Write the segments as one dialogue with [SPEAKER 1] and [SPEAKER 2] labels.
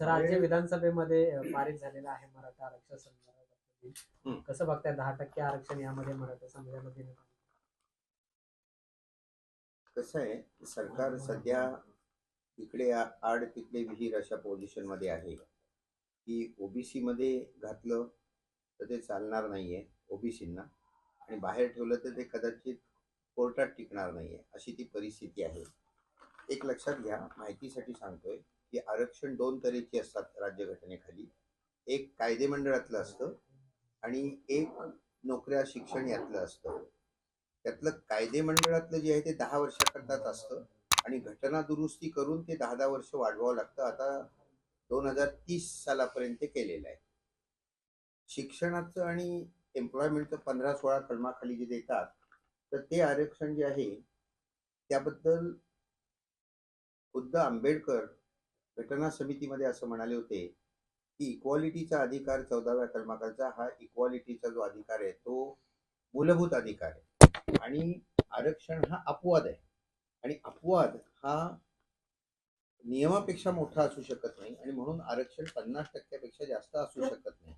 [SPEAKER 1] Sir राज्य विधानसभेमध्ये पारित झालेलं आहे मराठा आरक्षण संदर्भात. कसं बघताय दहा टक्के आरक्षण यामध्ये मराठा समाजामध्ये देण्यात.
[SPEAKER 2] कसं आहे सरकार सध्या इकडे आड तिकडे विहीर अशा पोझिशनमध्ये आहे की ओबीसी मध्ये घातलं तर ते चालणार नाहीये ओबीसींना आणि बाहेर ठेवलं तर ते कदाचित कोर्टात टिकणार नाहीये अशी ती परिस्थिती आहे एक लक्षात घ्या माहितीसाठी सांगतोय की आरक्षण दोन तऱ्हेची असतात राज्यघटनेखाली. एक कायदेमंडळातलं असतं आणि एक नोकऱ्या शिक्षण यातलं असतं. त्यातलं कायदेमंडळातलं जे आहे ते दहा वर्षाकरताच असतं आणि घटना दुरुस्ती करून ते दहा दहा वर्ष वाढवावं लागतं. आता दोन हजार तीस सालापर्यंत ते केलेलं आहे. शिक्षणाचं आणि एम्प्लॉयमेंटचं पंधरा सोळा कलमाखाली जे देतात तर ते आरक्षण जे आहे त्याबद्दल खुद्द आंबेडकर घटना समितीमध्ये असं म्हणाले होते की इक्वालिटीचा अधिकार चौदाव्या कलमाखालचा हा इक्वालिटीचा जो अधिकार आहे तो मूलभूत अधिकार आहे. आणि आरक्षण हा अपवाद आहे. आणि अपवाद हा नियमापेक्षा मोठा असू शकत नाही आणि म्हणून आरक्षण पन्नास टक्क्यापेक्षा जास्त असू शकत नाही.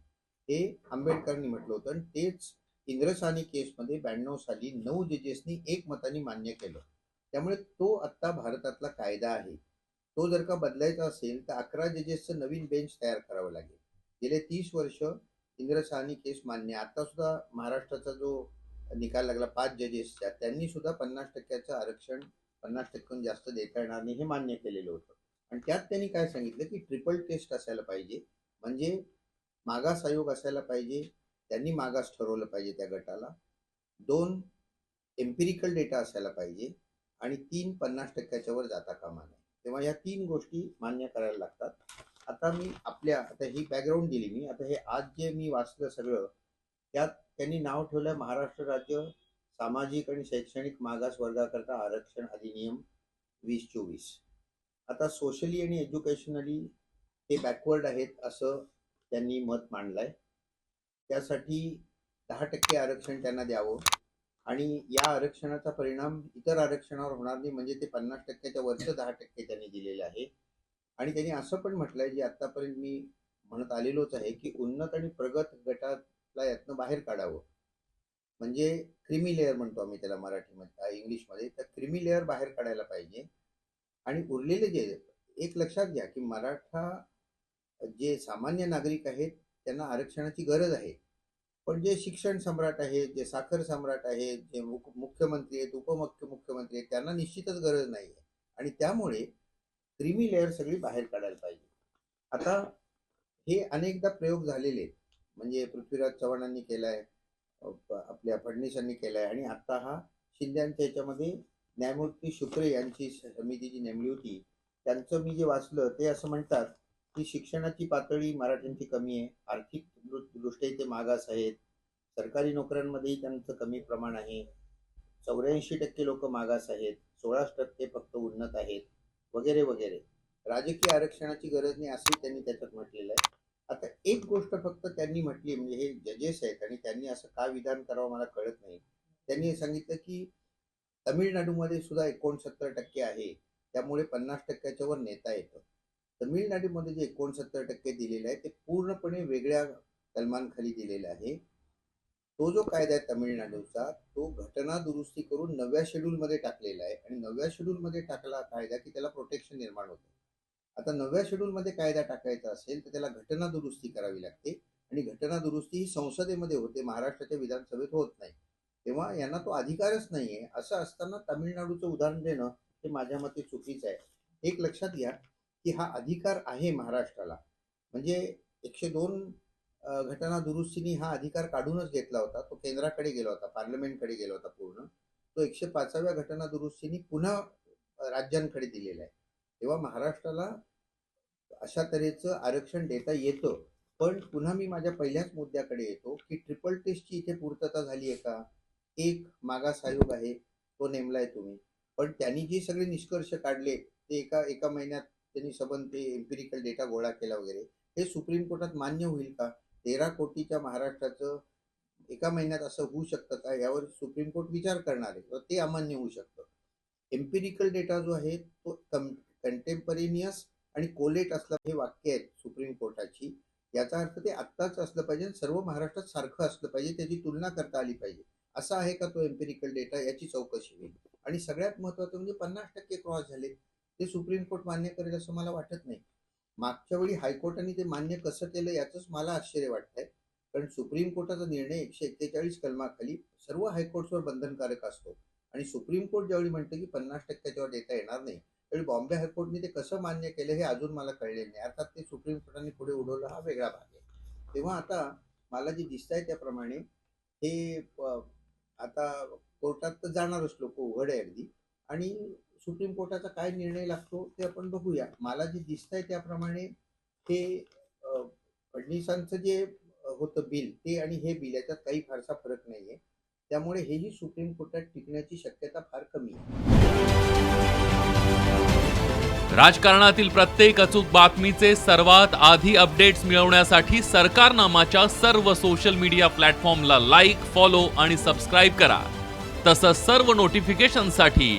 [SPEAKER 2] हे आंबेडकरांनी म्हटलं होतं आणि तेच इंद्रसानी केसमध्ये ब्याण्णव साली नऊ जजेसनी एक मताने मान्य केलं. त्यामुळे तो आत्ता भारतातला कायदा आहे. तो जर का बदलायचा असेल तर अकरा जजेसचं नवीन बेंच तयार करावं लागेल. गेले तीस वर्ष इंद्रसानी केस मान्य आता सुद्धा महाराष्ट्राचा जो निकाल लागला पाच जजेसच्या त्यांनी सुद्धा पन्नास टक्क्याचं आरक्षण पन्नास टक्क्याहून जास्त देता येणार नाही हे मान्य केलेलं होतं. आणि त्यात त्यांनी काय सांगितलं की ट्रिपल टेस्ट असायला पाहिजे. म्हणजे मागास आयोग असायला पाहिजे. त्यांनी मागास ठरवलं पाहिजे त्या गटाला. दोन एम्पिरिकल डेटा असायला पाहिजे. आणि तीन पन्नास टक्क्याच्या वर जाता कामा नये. या तीन गोष्टी मान्य करायला लागतात. आता मी आपल्या आता ही बॅकग्राऊंड दिली मी. आता हे आज जे मी वाचलं सगळं त्यात त्यांनी नाव ठेवलं महाराष्ट्र राज्य सामाजिक आणि शैक्षणिक मागास वर्गाकरता आरक्षण अधिनियम वीस चोवीस. आता सोशली आणि एज्युकेशनली ते बॅकवर्ड आहेत असं त्यांनी मत मांडलं आहे त्यासाठी दहा टक्के आरक्षण त्यांना द्यावं. आणि या आरक्षणाचा परिणाम इतर आरक्षणावर होणार नाही म्हणजे ते पन्नास टक्क्याच्या वरचं दहा टक्के त्यांनी दिलेले आहे. आणि त्यांनी असं पण म्हटलंय जे आतापर्यंत मी म्हणत आलेलोच आहे की उन्नत आणि प्रगत गटाला यातनं बाहेर काढावं. म्हणजे क्रिमी लेअर म्हणतो आम्ही त्याला मराठीमध्ये इंग्लिशमध्ये. तर क्रिमी लेअर बाहेर काढायला पाहिजे. आणि उरलेले जे एक लक्षात घ्या की मराठा जे सामान्य नागरिक आहेत त्यांना आरक्षणाची गरज आहे. पण जे शिक्षण सम्राट आहेत जे साखर सम्राट आहेत जे मुख मुख्यमंत्री आहेत उपमुख्य मुख्यमंत्री आहेत त्यांना निश्चितच गरज नाही आहे आणि त्यामुळे क्रिमी लेअर सगळी बाहेर काढायला पाहिजे. आता हे अनेकदा प्रयोग झालेले आहेत. म्हणजे पृथ्वीराज चव्हाणांनी केलाय आपल्या फडणवीसांनी केलाय आणि आता हा शिंद्यांच्या ह्याच्यामध्ये न्यायमूर्ती शुक्रे यांची समिती जी नेमली होती त्यांचं मी जे वाचलं ते असं म्हणतात की शिक्षणाची पातळी मराठ्यांची कमी आहे. आर्थिक दृ- दृष्ट्या ते मागास आहेत. सरकारी नोकऱ्यांमध्येही त्यांचं कमी प्रमाण आहे. चौऱ्याऐंशी टक्के लोक मागास आहेत. सोळा टक्के फक्त उन्नत आहेत. वगैरे वगैरे. राजकीय आरक्षणाची गरज नाही असंही त्यांनी त्याच्यात म्हटलेलं आहे. आता एक गोष्ट फक्त त्यांनी म्हटली म्हणजे हे जजेस आहेत आणि त्यांनी असं का विधान करावं मला कळत नाही. त्यांनी सांगितलं की तमिळनाडूमध्ये सुद्धा एकोणसत्तर टक्के आहे. त्यामुळे पन्नास टक्क्याच्या वर नेता येतं. तमिळनाडूमध्ये जे एकोणसत्तर टक्के दिलेलं आहे ते पूर्णपणे वेगळ्या कलमांखाली दिलेलं आहे. तो जो कायदा आहे तमिळनाडूचा तो घटना दुरुस्ती करून नव्या शेड्यूलमध्ये टाकलेला आहे. आणि नव्या शेड्यूलमध्ये टाकला कायदा की त्याला प्रोटेक्शन निर्माण होतं. आता नव्या शेड्यूलमध्ये कायदा टाकायचा असेल तर त्याला घटना दुरुस्ती करावी लागते. आणि घटना दुरुस्ती ही संसदेमध्ये होते महाराष्ट्राच्या विधानसभेत होत नाही. तेव्हा यांना तो अधिकारच नाही आहे असं असताना तामिळनाडूचं उदाहरण देणं हे माझ्या मते चुकीचं आहे. एक लक्षात घ्या की हा अधिकार आहे महाराष्ट्राला. म्हणजे एकशे दोन घटना दुरुस्तीने हा अधिकार काढूनच घेतला होता. तो केंद्राकडे गेला होता पार्लमेंटकडे गेला होता पूर्ण. तो एकशे पाचाव्या घटना दुरुस्तीने पुन्हा राज्यांकडे दिलेला आहे. तेव्हा महाराष्ट्राला अशा तऱ्हेचं आरक्षण देता येतं. पण पुन्हा मी माझ्या पहिल्याच मुद्द्याकडे येतो की ट्रिपल टेस्टची इथे पूर्तता झाली आहे का? एक मागास आयोग आहे तो नेमलाय तुम्ही. पण त्यांनी जे सगळे निष्कर्ष काढले ते एका एका महिन्यात त्यांनी सबंध ते एम्पिरिकल डेटा गोळा केला वगैरे. हे सुप्रीम कोर्टात मान्य होईल का? तेरा कोटीच्या महाराष्ट्राचं एका महिन्यात असं होऊ शकतं का? यावर सुप्रीम कोर्ट विचार करणार आहे. तर ते अमान्य होऊ शकतं. एम्पिरिकल डेटा जो आहे तो कंटेम्परेनियस आणि कोलेट असलं हे वाक्य आहेत सुप्रीम कोर्टाची. याचा अर्थ ते आत्ताच असलं पाहिजे आणि सर्व महाराष्ट्रात सारखं असलं पाहिजे त्याची तुलना करता आली पाहिजे. असा आहे का तो एम्पिरिकल डेटा याची चौकशी होईल. आणि सगळ्यात महत्वाचं म्हणजे पन्नास टक्के क्रॉस झाले. ते सुप्रीम कोर्ट मान्य करेल असं मला वाटत नाही. मागच्या वेळी हायकोर्टाने ते मान्य कसं केलं याचंच मला आश्चर्य वाटतंय. कारण सुप्रीम कोर्टाचा निर्णय एकशे एक्केचाळीस कलमाखाली सर्व हायकोर्ट्सवर बंधनकारक असतो. आणि सुप्रीम कोर्ट ज्यावेळी म्हणतं की पन्नास टक्क्याच्यावर देता येणार नाही त्यावेळी बॉम्बे हायकोर्टने ते कसं मान्य केलं हे अजून मला कळले नाही. अर्थात ते सुप्रीम कोर्टाने पुढे उडवलं हा वेगळा भाग आहे. तेव्हा आता मला जे दिसत आहे त्याप्रमाणे हे आता कोर्टात तर जाणारच लोक उघड आहे अगदी. आणि सुप्रीम कोर्टाचा काय निर्णय लागतो ते आपण बघूया. मला जे दिसत आहे त्याप्रमाणे हे फडणवीसांचं जे होतं बिल ते आणि हे बिल याच्यात काही फारसा फरक नाही आहे त्यामुळे हेही सुप्रीम कोर्टात टिकण्याची शक्यता फार कमी आहे.
[SPEAKER 3] राजकारणातील प्रत्येक अचूक बातमीचे सर्वात आधी अपडेट्स मिळवण्यासाठी सरकारनामाच्या सर्व सोशल मीडिया प्लॅटफॉर्मला लाईक फॉलो आणि सबस्क्राईब करा. तसंच सर्व नोटिफिकेशनसाठी